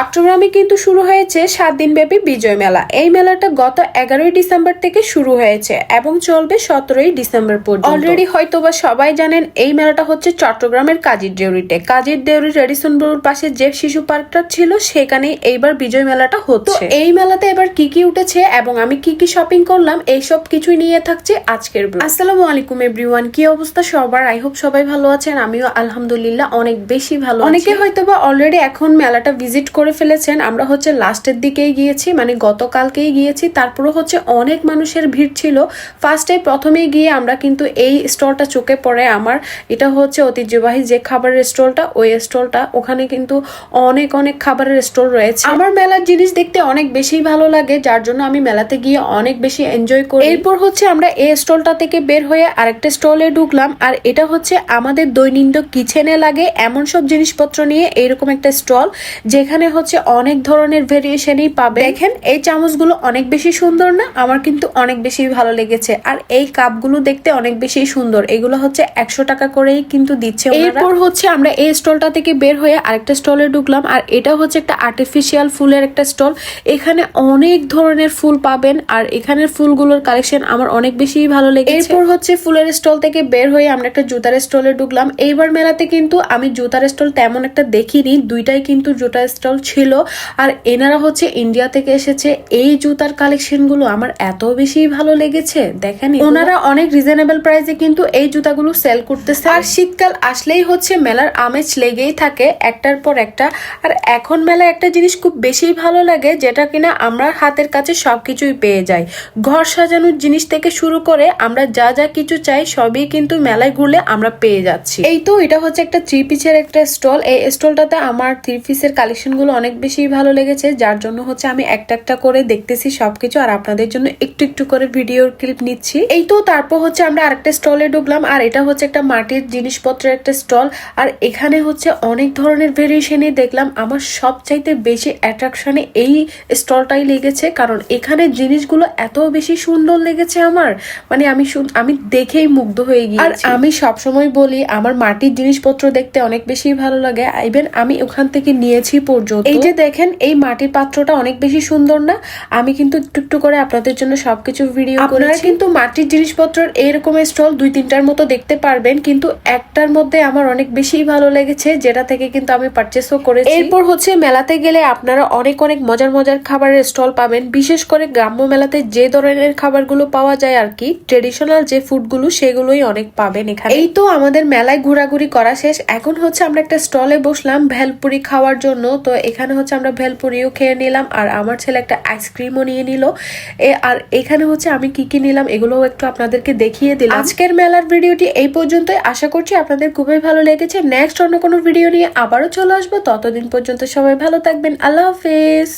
চট্টগ্রামে কিন্তু শুরু হয়েছে সাত দিনব্যাপী বিজয় মেলা। এই মেলাটা গত এগারোই ডিসেম্বর থেকে শুরু হয়েছে এবং চলবে সতেরোই ডিসেম্বর পর্যন্ত। অলরেডি হয়তোবা সবাই জানেন এই মেলাটা হচ্ছে চট্টগ্রামের কাজীর দেউরিতে। কাজীর দেউরি রেডিসন ব্রুর পাশে যে শিশু পার্কটা ছিল সেখানেই এইবার বিজয় মেলাটা হচ্ছে। এই মেলাতে এবার কি কি উঠেছে এবং আমি কি কি শপিং করলাম এইসব কিছুই নিয়ে থাকছে আজকের ব্লগ। আসসালামু আলাইকুম এভরিওয়ান কি অবস্থা সবার? আই হোপ সবাই ভালো আছেন আমিও আলহামদুলিল্লাহ অনেক বেশি ভালো অনেকে হয়তোবা অলরেডি এখন মেলাটা ভিজিট করে ফেলেছেন, আমরা হচ্ছে লাস্টের দিকেই গিয়েছি মানে গতকালকেই গিয়েছি তারপরে হচ্ছে অনেক মানুষের ভিড় ছিল। ফার্স্টে প্রথমেই গিয়ে আমরা কিন্তু এই স্টলটা চোখে পড়ে আমার, এটা হচ্ছে ঐতিহ্যবাহী যে খাবারের স্টলটা, ওই স্টলটা, ওখানে কিন্তু অনেক অনেক খাবারের স্টল রয়েছে। আমার মেলার জিনিস দেখতে অনেক বেশি ভালো লাগে, যার জন্য আমি মেলাতে গিয়ে অনেক বেশি এনজয় করি। এরপর হচ্ছে আমরা এই স্টলটা থেকে বের হয়ে আরেকটা স্টলে ঢুকলাম, আর এটা হচ্ছে আমাদের দৈনন্দিন কিচেনে লাগে, এমন সব জিনিসপত্র নিয়ে এরকম একটা স্টল, যেখানে হচ্ছে অনেক ধরনের ভেরিয়েশনই পাবে। দেখেন এই চামচগুলো অনেক বেশি সুন্দর না? আমার কিন্তু অনেক বেশি ভালো লেগেছে। আর এই কাপগুলো দেখতে অনেক বেশি সুন্দর। এগুলো হচ্ছে একশো টাকা করেই কিন্তু দিচ্ছে এরপর হচ্ছে আমরা এই স্টলটা থেকে বের হয়ে আরেকটা স্টলে ঢুকলাম। আর এটা হচ্ছে একটা আর্টিফিশিয়াল ফুলের একটা স্টল এখানে অনেক ধরনের ফুল পাবেন। আর এখানের ফুলগুলোর কালেকশন আমার অনেক বেশি ভালো লেগেছে। এরপর হচ্ছে ফুলের স্টল থেকে বের হয়ে আমরা একটা জুতার স্টলে ঢুকলাম। এইবার মেলাতে কিন্তু আমি জুতার স্টল তেমন একটা দেখিনি। দুইটাই কিন্তু জুতার স্টল ছিল। আর এনারা হচ্ছে ইন্ডিয়া থেকে এসেছে। এই জুতার কালেকশনগুলো আমার এত বেশি ভালো লেগেছে দেখেন ওনারা অনেক রিজনেবল প্রাইসে কিন্তু এই জুতাগুলো সেল করতেছে। আর শীতকাল আসলেই হচ্ছে মেলার আমেজ লেগেই থাকে, একটার পর একটা। আর এখন মেলা একটা জিনিস খুব বেশি ভালো লাগে, যেটা কিনা আমরা হাতের কাছে সবকিছুই পেয়ে যাই। ঘর সাজানোর জিনিস থেকে শুরু করে আমরা যা যা কিছু চাই, সবই কিন্তু মেলায় ঘুরলে আমরা পেয়ে যাচ্ছি। এই তো, এটা হচ্ছে একটা থ্রি পিসের একটা স্টল এই স্টলটাতে আমার থ্রি পিসের কালেকশন গুলো অনেক বেশি ভালো লেগেছে, যার জন্য হচ্ছে আমি একটা একটা করে দেখতেছি সবকিছু আর আপনাদের জন্য একটু একটু করে ভিডিও ক্লিপ নিচ্ছি। এই তো তারপর হচ্ছে আমরা আরেকটা স্টলে ঢুকলাম, আর এটা হচ্ছে একটা মাটির জিনিসপত্রের একটা স্টল, আর এখানে হচ্ছে অনেক ধরনের ভেরিয়েশনই দেখলাম। আমার সবচাইতে বেশি অ্যাট্রাকশনে এই স্টলটাই লেগেছে, কারণ এখানে জিনিসগুলো এত বেশি সুন্দর লেগেছে আমার। মানে আমি আমি দেখেই মুগ্ধ হয়ে গিয়ে আর আমি সবসময় বলি, আমার মাটির জিনিসপত্র দেখতে অনেক বেশি ভালো লাগে। ইভেন আমি ওখান থেকে নিয়েছি পর্যন্ত। এই যে দেখেন এই মাটির পাত্রটা অনেক বেশি সুন্দর না? আমি কিন্তু একটু একটু করে আপনাদের জন্য সবকিছু ভিডিও আপনারা কিন্তু মাটির জিনিসপত্রের এরকম স্টল দুই তিনটার মতো দেখতে পারবেন কিন্তু একটার মধ্যে আমার অনেক বেশি ভালো লেগেছে যেটা থেকে কিন্তু আমি পারচেসও করেছি। এরপর হচ্ছে মেলাতে গেলে আপনারা অনেক অনেক মজার মজার খাবারের স্টল পাবেন বিশেষ করে গ্রাম্য মেলাতে যে ধরনের খাবারগুলো পাওয়া যায় আর কি ট্রেডিশনাল যে ফুডগুলো সেগুলোই অনেক পাবেন এখানে। এই তো আমাদের মেলায় ঘোরাঘুরি করা শেষ। এখন হচ্ছে আমরা একটা স্টলে বসলাম ভেলপুরি খাওয়ার জন্য তো এখানে হচ্ছে আমরা ভেলপুরিও খেয়ে নিলাম, আর আমার ছেলে একটা আইসক্রিমও নিয়ে নিল। আর এখানে হচ্ছে আমি কি কি নিলাম এগুলোও একটু আপনাদেরকে দেখিয়ে দিলাম। আজকের মেলার ভিডিওটি এই পর্যন্তই। আশা করছি আপনাদের খুবই ভালো লেগেছে। নেক্সট অন্য কোনো ভিডিও নিয়ে আবারও চলে আসব। ততদিন পর্যন্ত সবাই ভালো থাকবেন। আল্লাহ হাফেজ।